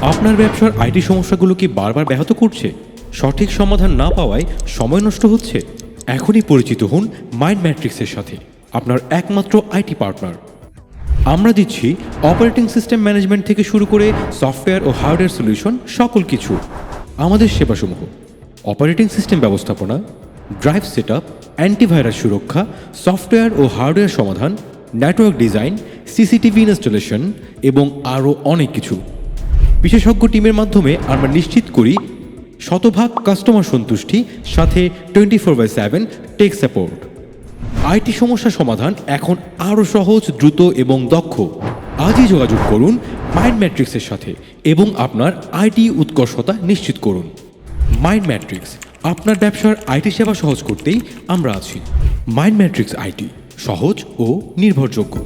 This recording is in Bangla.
আপনার ব্যবসার আইটি সমস্যাগুলো কি বারবার ব্যাহত করছে? সঠিক সমাধান না পাওয়ায় সময় নষ্ট হচ্ছে? এখনই পরিচিত হন মাইন্ড ম্যাট্রিক্সের সাথে, আপনার একমাত্র আইটি পার্টনার। আমরা দিচ্ছি অপারেটিং সিস্টেম ম্যানেজমেন্ট থেকে শুরু করে সফটওয়্যার ও হার্ডওয়্যার সলিউশন, সকল কিছু। আমাদের সেবাসমূহ, অপারেটিং সিস্টেম ব্যবস্থাপনা, ড্রাইভ সেট আপ অ্যান্টিভাইরাস সুরক্ষা, সফটওয়্যার ও হার্ডওয়্যার সমাধান, নেটওয়ার্ক ডিজাইন, সিসিটিভি ইনস্টলেশন এবং আরও অনেক কিছু। বিশেষজ্ঞ টিমের মাধ্যমে আমরা নিশ্চিত করি শতভাগ কাস্টমার সন্তুষ্টি, সাথে twenty four by seven tech support. IT সমস্যা সমাধান এখন আরও সহজ, দ্রুত এবং দক্ষ। আজই যোগাযোগ করুন মাইন্ড ম্যাট্রিক্সের সাথে এবং আপনার আইটি উৎকর্ষতা নিশ্চিত করুন। মাইন্ড ম্যাট্রিক্স, আপনার ব্যবসার আইটি সেবা সহজ করতেই আমরা আছি। মাইন্ড ম্যাট্রিক্স আইটি সহজ ও নির্ভরযোগ্য।